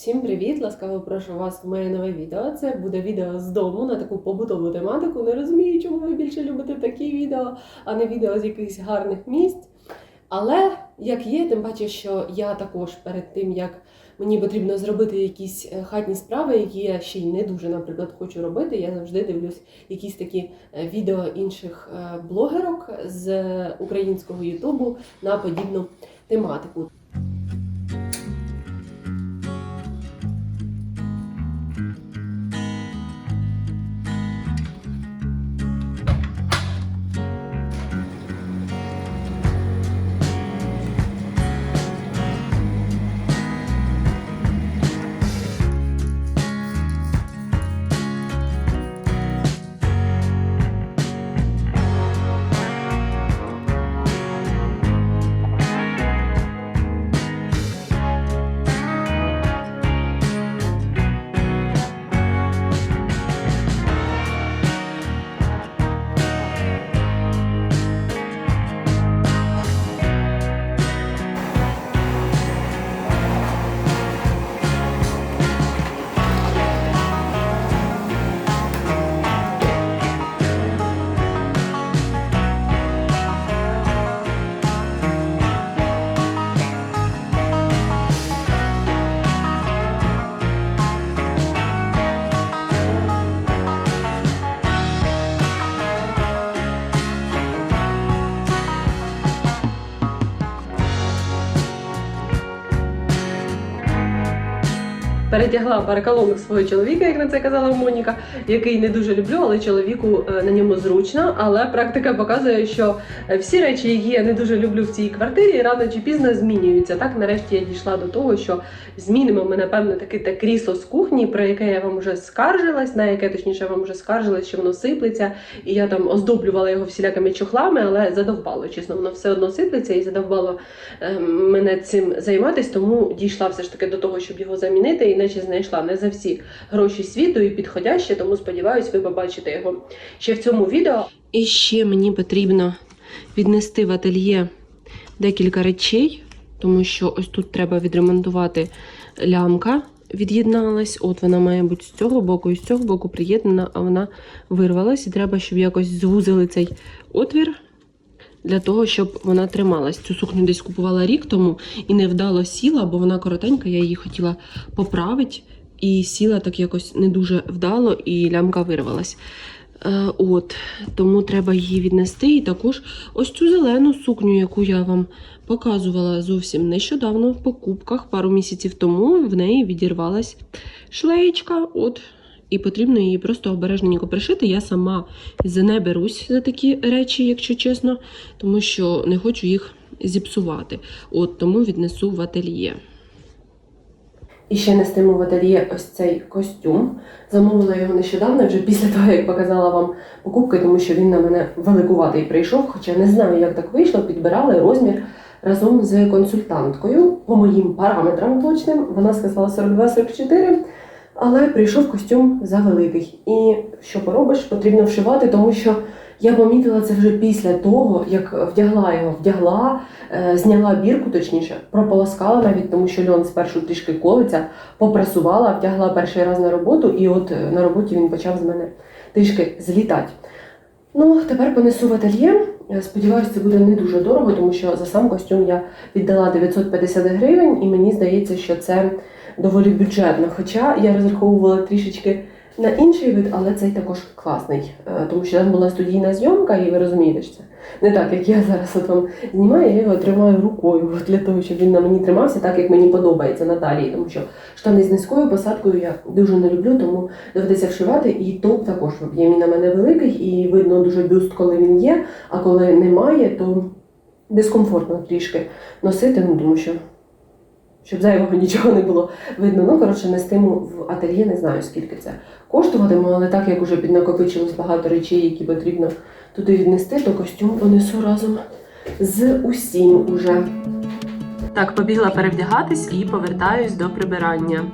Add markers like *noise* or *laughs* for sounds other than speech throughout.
Всім привіт! Ласкаво прошу вас в моє нове відео. Це буде відео з дому на таку побутову тематику. Не розумію, чому ви більше любите такі відео, а не відео з якихось гарних місць. Але як є, тим паче, що я також перед тим, як мені потрібно зробити якісь е, хатні справи, які я ще й не дуже, наприклад, хочу робити, я завжди дивлюсь якісь такі е, відео інших е, блогерок з українського Ютубу на подібну тематику. Перетягла параколонок свого чоловіка, як на це казала Моніка, який не дуже люблю, але чоловіку е, на ньому зручно. Але практика показує, що всі речі, які я не дуже люблю в цій квартирі, рано чи пізно змінюються. Так, нарешті я дійшла до того, що змінимо ми, напевно, таке те крісло з кухні, про яке я вам вже скаржилась, на яке точніше вам вже скаржилась, що воно сиплеться, і я там оздоблювала його всілякими чохлами, але задовбало. Чесно, воно все одно сиплеться і задовбало е, мене цим займатися, тому дійшла все ж таки до того, щоб його замінити, іначе знайшла не за всі гроші світу і підходяще, тому сподіваюсь, ви побачите його ще в цьому відео. І ще мені потрібно віднести в ательє декілька речей, тому що ось тут треба відремонтувати лямка. Від'єдналась, от вона має бути з цього боку і з цього боку приєднана, а вона вирвалась, і треба, щоб якось звузили цей отвір для того, щоб вона трималась. Цю сукню десь купувала рік тому і невдало сіла, бо вона коротенька, я її хотіла поправити, і сіла так якось не дуже вдало, і лямка вирвалась. Е, От, тому треба її віднести. І також ось цю зелену сукню, яку я вам показувала зовсім нещодавно в покупках, пару місяців тому в неї відірвалась шлеєчка. От, і потрібно її просто обережненько пришити. Я сама не берусь за такі речі, якщо чесно, тому що не хочу їх зіпсувати. От тому віднесу в ательє. І ще нестиму в ательє ось цей костюм. Замовила його нещодавно, вже після того, як показала вам покупки, тому що він на мене великуватий прийшов, хоча не знаю, як так вийшло, підбирали розмір разом з консультанткою по моїм параметрам точним. Вона сказала 42-44. Але прийшов костюм завеликий. І що поробиш, потрібно вшивати, тому що я помітила це вже після того, як вдягла його, вдягла, е, зняла бірку, точніше, прополоскала навіть, тому що льон спершу трішки колиться, попрасувала, вдягла перший раз на роботу, і от е, на роботі він почав з мене трішки злітати. Ну, тепер понесу в ательє. Е, Сподіваюся, це буде не дуже дорого, тому що за сам костюм я віддала 950 гривень, і мені здається, що це доволі бюджетно. Хоча я розраховувала трішечки на інший вид, але цей також класний, е, тому що там була студійна зйомка, і ви розумієте, що це не так, як я зараз от вам знімаю, я його тримаю рукою для того, щоб він на мені тримався так, як мені подобається на талії, тому що штани з низькою посадкою я дуже не люблю, тому доведеться вшивати. І топ також в об'ємі на мене великий, і видно дуже бюст, коли він є, а коли немає, то дискомфортно трішки носити, ну тому що щоб зайвого *laughs* нічого не було видно. Ну, коротше, нестиму в ательє, не знаю, скільки це коштуватиме, але так як уже піднакопичилось багато речей, які потрібно туди віднести, то костюм понесу разом з усім уже. Так, побігла перевдягатись і повертаюсь до прибирання.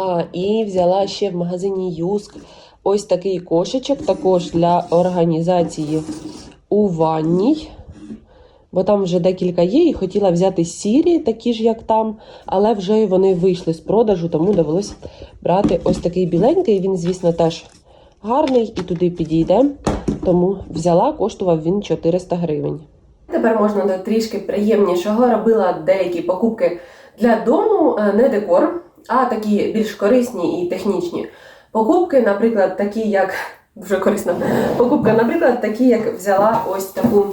А, і взяла ще в магазині Юск ось такий кошечок, також для організації у ванній. Бо там вже декілька є, і хотіла взяти сірі, такі ж, як там, але вже вони вийшли з продажу, тому довелося брати ось такий біленький. Він, звісно, теж гарний і туди підійде. Тому взяла, коштував він 400 гривень. Тепер можна до трішки приємнішого. Робила деякі покупки для дому, е, не декор, а такі більш корисні і технічні покупки, наприклад, такі як дуже корисна покупка, наприклад, такі, як взяла ось таку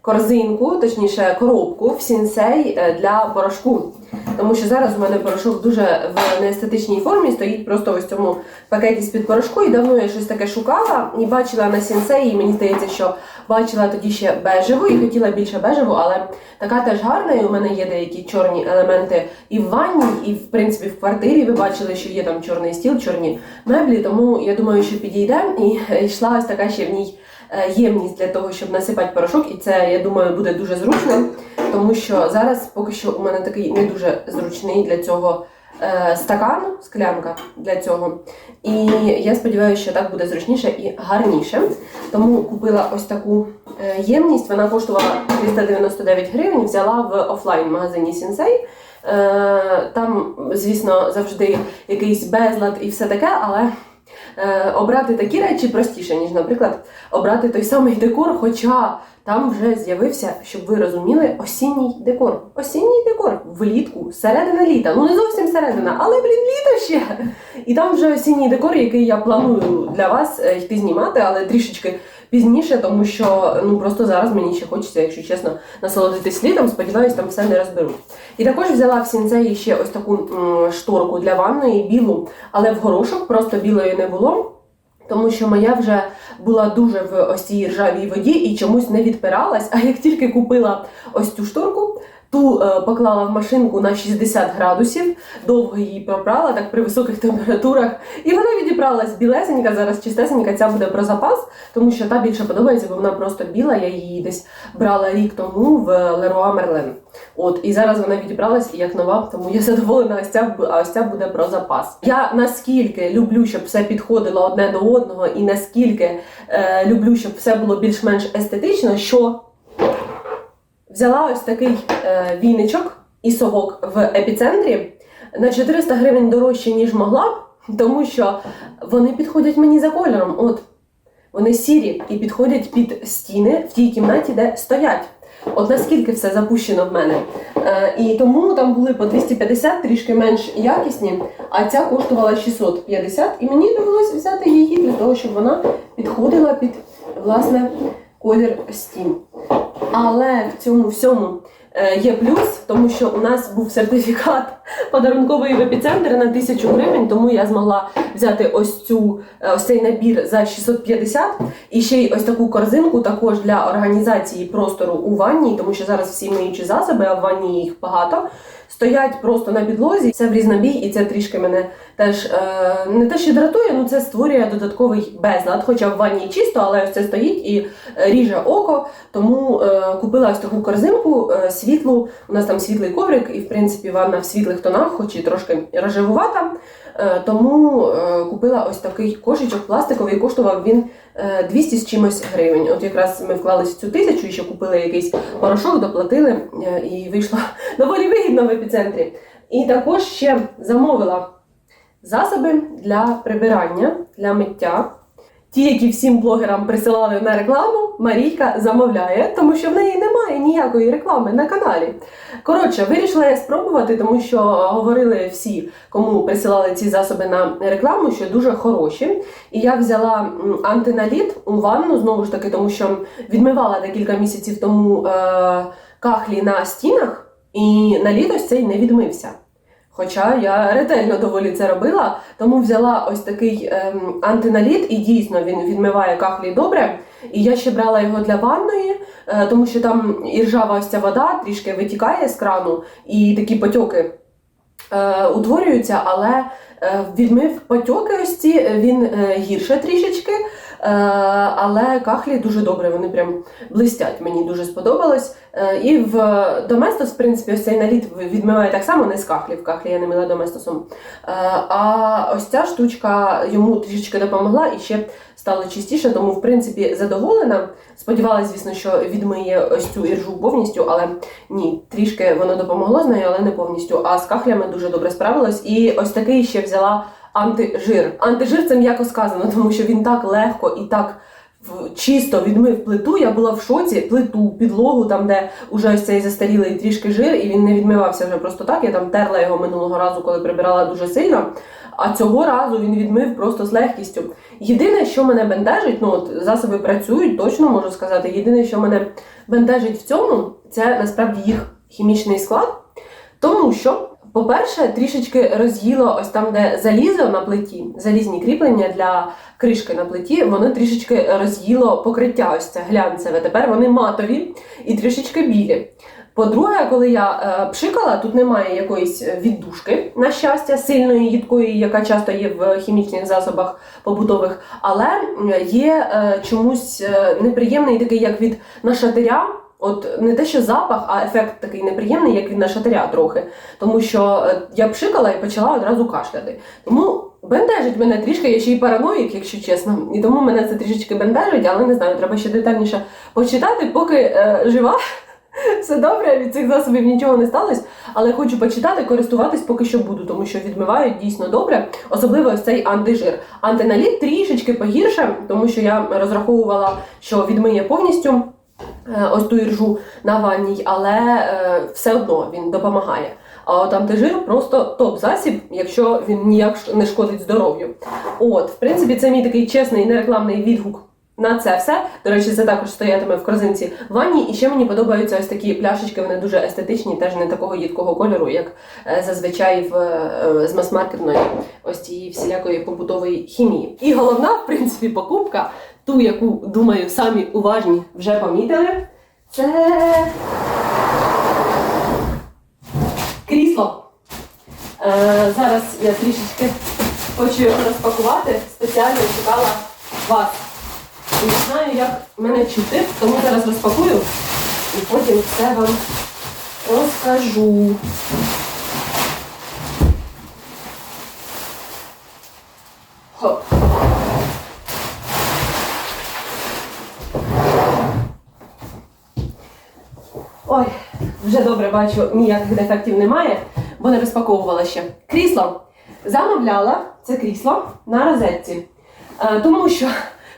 корзинку, точніше коробку в сінсей е, для порошку. Тому що зараз у мене порошок дуже в неестетичній формі, стоїть просто ось цьому пакеті з-під порошку. І давно я щось таке шукала і бачила на сінсеї, і мені здається, що бачила тоді ще бежеву і хотіла більше бежеву, але така теж гарна. І у мене є деякі чорні елементи і в ванні, і в принципі в квартирі. Ви бачили, що є там чорний стіл, чорні меблі. Тому я думаю, що підійде. І *laughs* йшла ось така ще в ній е, ємність для того, щоб насипати порошок. І це я думаю буде дуже зручно, тому що зараз поки що у мене такий не дуже зручний для цього. е, Стакан, склянка для цього. І я сподіваюся, що так буде зручніше і гарніше. Тому купила ось таку е, ємність. Вона коштувала 399 гривень, взяла в офлайн-магазині Сінсей. Е, Там, звісно, завжди якийсь безлад і все таке, але обрати такі речі простіше, ніж, наприклад, обрати той самий декор, хоча там вже з'явився, щоб ви розуміли, осінній декор. Осінній декор влітку, середина літа. Ну не зовсім середина, але блін, літо ще. І там вже осінній декор, який я планую для вас е, йти знімати, але трішечки пізніше, тому що ну просто зараз мені ще хочеться, якщо чесно, насолодитись літом. Сподіваюсь, там все не розберу. І також взяла в сінцеї ще ось таку шторку для ванної, білу, але в горошок, просто білої не було. Тому що моя вже була дуже в ось цій ржавій воді і чомусь не відпиралась. А як тільки купила ось цю шторку, ту е, поклала в машинку на 60 градусів, довго її пропрала так при високих температурах, і вона відібралась білесенька, зараз чистесенька, ця буде про запас, тому що та більше подобається, бо вона просто біла. Я її десь брала рік тому в Leroy Merlin. От і зараз вона відібралась і як нова, тому я задоволена. Ось ця а ось ця буде про запас. Я наскільки люблю, щоб все підходило одне до одного, і наскільки е, люблю, щоб все було більш-менш естетично, що взяла ось такий е, віничок і совок в епіцентрі на 400 гривень дорожче, ніж могла, б, тому що вони підходять мені за кольором. От вони сірі і підходять під стіни в тій кімнаті, де стоять. От наскільки все запущено в мене. Е, і тому там були по 250, трішки менш якісні, а ця коштувала 650, і мені довелося взяти її для того, щоб вона підходила під власне колір стін. Але в цьому всьому е, є плюс, тому що у нас був сертифікат подарунковий епіцентр на 1000 гривень, тому я змогла взяти ось цю е, ось цей набір за 650 і ще й ось таку корзинку також для організації простору у ванні, тому що зараз всі миючі засоби, а в ванні їх багато. Стоять просто на підлозі, це в різнобій, і це трішки мене теж е, не те, що дратує, ну це створює додатковий безлад. Хоча в ванні чисто, але ось це стоїть і е, ріже око. Тому е, купила ось таку корзинку е, світлу. У нас там світлий коврик, і в принципі ванна в світлих тонах, хоч і трошки рожевувата. Е, тому е, купила ось такий кошечок пластиковий, коштував він е, 200 з чимось гривень. От якраз ми вклались в цю тисячу і ще купили якийсь порошок, доплатили е, і вийшло *laughs* доволі вигідно в епіцентрі. І також ще замовила засоби для прибирання, для миття. Ті, які всім блогерам присилали на рекламу, Марійка замовляє, тому що в неї немає ніякої реклами на каналі. Коротше, вирішила я спробувати, тому що говорили всі, кому присилали ці засоби на рекламу, що дуже хороші. І я взяла антиналіт у ванну, знову ж таки, тому що відмивала декілька місяців тому е, кахлі на стінах, і наліт ось цей не відмився. Хоча я ретельно доволі це робила, тому взяла ось такий ем, антиналіт, і дійсно він відмиває кахлі добре. І я ще брала його для ванної, е, тому що там і ржава ось ця вода трішки витікає з крану, і такі потьоки е, утворюються, але е, відмив потьоки ось ці, е, він е, гірше трішечки. Е, але кахлі дуже добре, вони прям блистять. Мені дуже сподобалось. Е, і в Доместос, в принципі, ось цей наліт відмиває так само не з кахлів. Кахлі я не мила доместосом. Е, а ось ця штучка йому трішечки допомогла і ще стало чистіше, тому в принципі задоволена. Сподівалася, звісно, що відмиє ось цю іржу повністю, але ні, трішки воно допомогло з нею, але не повністю. А з кахлями дуже добре справилась. І ось такий ще взяла антижир. Антижир це м'яко сказано, тому що він так легко і так. Чисто відмив плиту, я була в шоці, плиту, підлогу, там, де уже ось цей застарілий трішки жир, і він не відмивався вже просто так. Я там терла його минулого разу, коли прибирала дуже сильно. А цього разу він відмив просто з легкістю. Єдине, що мене бентежить, ну от засоби працюють, точно можу сказати. Єдине, що мене бентежить в цьому, це насправді їх хімічний склад. Тому що, по-перше, трішечки роз'їло ось там, де залізо на плиті, залізні кріплення для кришки на плиті, воно трішечки роз'їло покриття, ось це глянцеве. Тепер вони матові і трішечки білі. По-друге, коли я е, пшикала, тут немає якоїсь віддушки, на щастя, сильної їдкої, яка часто є в хімічних засобах побутових, але є е, чомусь е, неприємний такий, як від нашатиря. От не те, що запах, а ефект такий неприємний, як від нашатиря трохи. Тому що е, я пшикала і почала одразу кашляти. Тому бентежить мене трішки, я ще й параноїк, якщо чесно. І тому мене це трішечки бентежить, але не знаю, треба ще детальніше почитати, поки е, жива. *laughs* Все добре, від цих засобів нічого не сталося, але хочу почитати, користуватись поки що буду, тому що відмивають дійсно добре, особливо цей антижир. Антиналіт трішечки погірше, тому що я розраховувала, що відмиє повністю ось ту іржу на ванній, але е, все одно він допомагає. А от антижир просто топ-засіб, якщо він ніяк не шкодить здоров'ю. От, в принципі, це мій такий чесний нерекламний відгук на це все. До речі, це також стоятиме в корзинці в ванні. І ще мені подобаються ось такі пляшечки, вони дуже естетичні, теж не такого їдкого кольору, як е, зазвичай в, е, з мас-маркетної ось цієї всілякої побутової хімії. І головна, в принципі, покупка, ту, яку, думаю, самі уважні вже помітили, це крісло. Е, зараз я трішечки хочу його розпакувати. Спеціально чекала вас. Не знаю, як мене чути, тому зараз розпакую і потім все вам розкажу. Ой, вже добре бачу, ніяких дефектів немає, бо не розпаковувала ще. Крісло. Замовляла це крісло на розетці. Е, тому що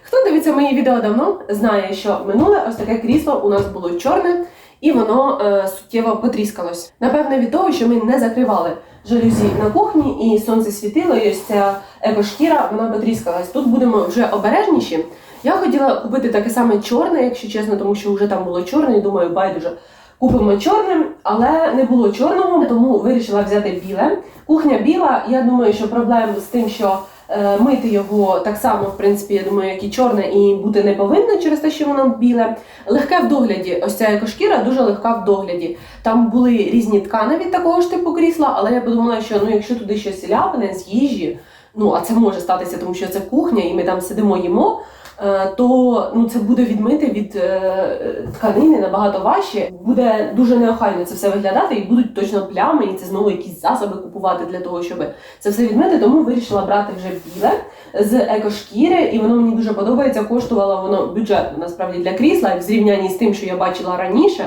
хто дивиться мої відео давно, знає, що минуле ось таке крісло у нас було чорне і воно е, суттєво потріскалось. Напевне, від того, що ми не закривали жалюзі на кухні, і сонце світило, і ось ця екошкіра вона потріскалась. Тут будемо вже обережніші. Я хотіла купити таке саме чорне, якщо чесно, тому що вже там було чорне, і думаю, байдуже. Купимо чорним, але не було чорного, тому вирішила взяти біле. Кухня біла. Я думаю, що проблем з тим, що е, мити його так само, в принципі, я думаю, як і чорне, і бути не повинно через те, що воно біле. Легке в догляді. Ось ця екошкіра дуже легка в догляді. Там були різні ткани від такого ж типу крісла, але я подумала, що ну, якщо туди щось ляпне з їжі, ну а це може статися, тому що це кухня, і ми там сидимо їмо. Е, То ну це буде відмити від е, тканини набагато важче. Буде дуже неохайно це все виглядати, і будуть точно плями, і це знову якісь засоби купувати для того, щоб це все відмити. Тому вирішила брати вже біле з екошкіри, і воно мені дуже подобається. Коштувало воно бюджетно насправді для крісла в зрівнянні з тим, що я бачила раніше.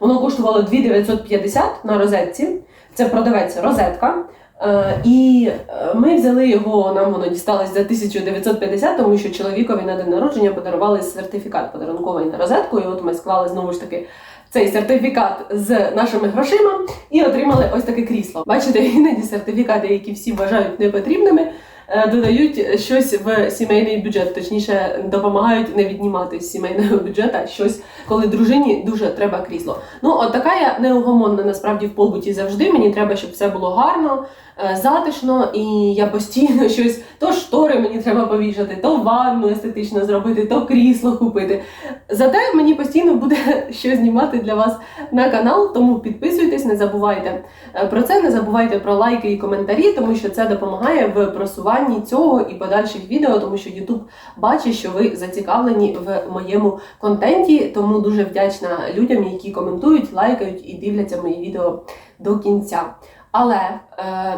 Воно коштувало 2950 на розетці. Це продавець розетка. Е, І е, ми взяли його, нам воно дісталось за 1950, тому що чоловікові на день народження подарували сертифікат подарунковий на розетку. І от ми склали знову ж таки цей сертифікат з нашими грошима і отримали ось таке крісло. Бачите, *laughs* іноді сертифікати, які всі вважають непотрібними, е, додають щось в сімейний бюджет, точніше допомагають не віднімати з сімейного бюджету щось, коли дружині дуже треба крісло. Ну, от така я неугомонна насправді в побуті завжди. Мені треба, щоб все було гарно, е, затишно, і я постійно *laughs* щось то штори мені треба повішати, то ванну естетично зробити, то крісло купити. Зате мені постійно буде *laughs* що знімати для вас на канал, тому підписуйтесь, не забувайте е, про це, не забувайте про лайки і коментарі, тому що це допомагає в просуванні цього і подальших відео, тому що YouTube бачить, що ви зацікавлені в моєму контенті. Тому дуже вдячна людям, які коментують, лайкають і дивляться мої відео до кінця. Але е,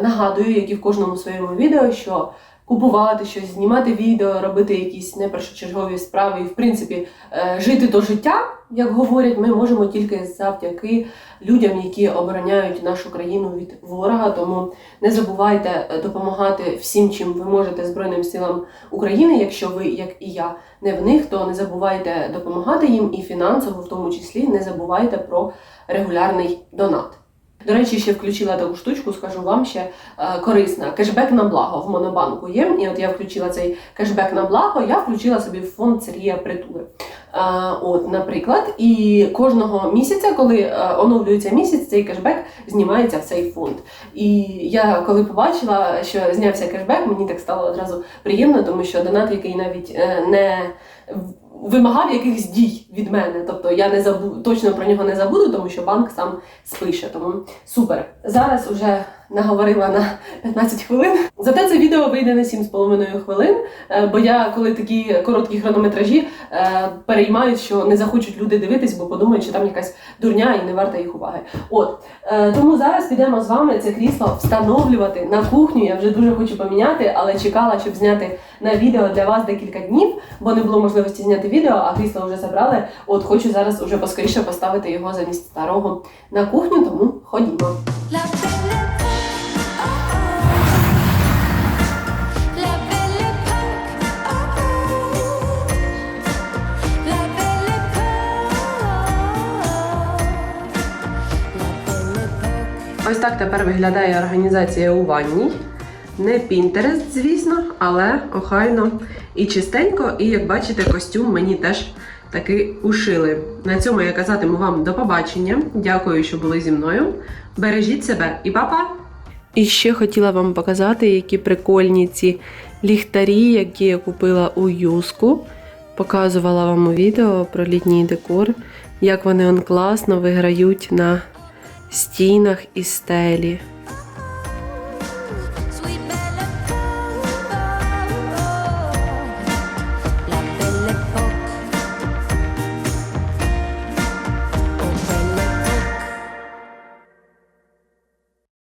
нагадую, як і в кожному своєму відео, що купувати щось, знімати відео, робити якісь непершочергові справи і, в принципі, е, жити то життя, як говорять, ми можемо тільки завдяки людям, які обороняють нашу країну від ворога. Тому не забувайте е, допомагати всім, чим ви можете Збройним силам України. Якщо ви, як і я, не в них, то не забувайте допомагати їм і фінансово, в тому числі, не забувайте про регулярний донат. До речі, ще включила таку штучку, скажу вам ще е, корисна. Кешбек на благо в монобанку є. І от я включила цей кешбек на благо, я включила собі в фонд Сергія Притули. Е, от, наприклад, і кожного місяця, коли е, оновлюється місяць, цей кешбек знімається в цей фонд. І я коли побачила, що знявся кешбек, мені так стало одразу приємно, тому що донат, який навіть е, не вимагав якихось дій від мене. Тобто я не забу точно про нього не забуду, тому що банк сам спише. Тому супер. Зараз уже наговорила на 15 хвилин. Зате це відео вийде на 7,5 хвилин. е, Бо я, коли такі короткі хронометражі, е, переймаюсь, що не захочуть люди дивитись, бо подумають, що там якась дурня і не варта їх уваги. От е, тому зараз підемо з вами це крісло встановлювати на кухню. Я вже дуже хочу поміняти, але чекала, щоб зняти на відео для вас декілька днів, бо не було можливості зняти відео, а крісло вже забрали. От хочу зараз уже поскоріше поставити його замість старого на кухню, тому ходімо. Ось так тепер виглядає організація у ванній. Не Pinterest, звісно, але охайно і чистенько. І як бачите, костюм мені теж таки ушили. На цьому я казатиму вам до побачення. Дякую, що були зі мною. Бережіть себе і па-па! І ще хотіла вам показати, які прикольні ці ліхтарі, які я купила у юску. Показувала вам у відео про літній декор, як вони он класно виграють на стінах і стелі.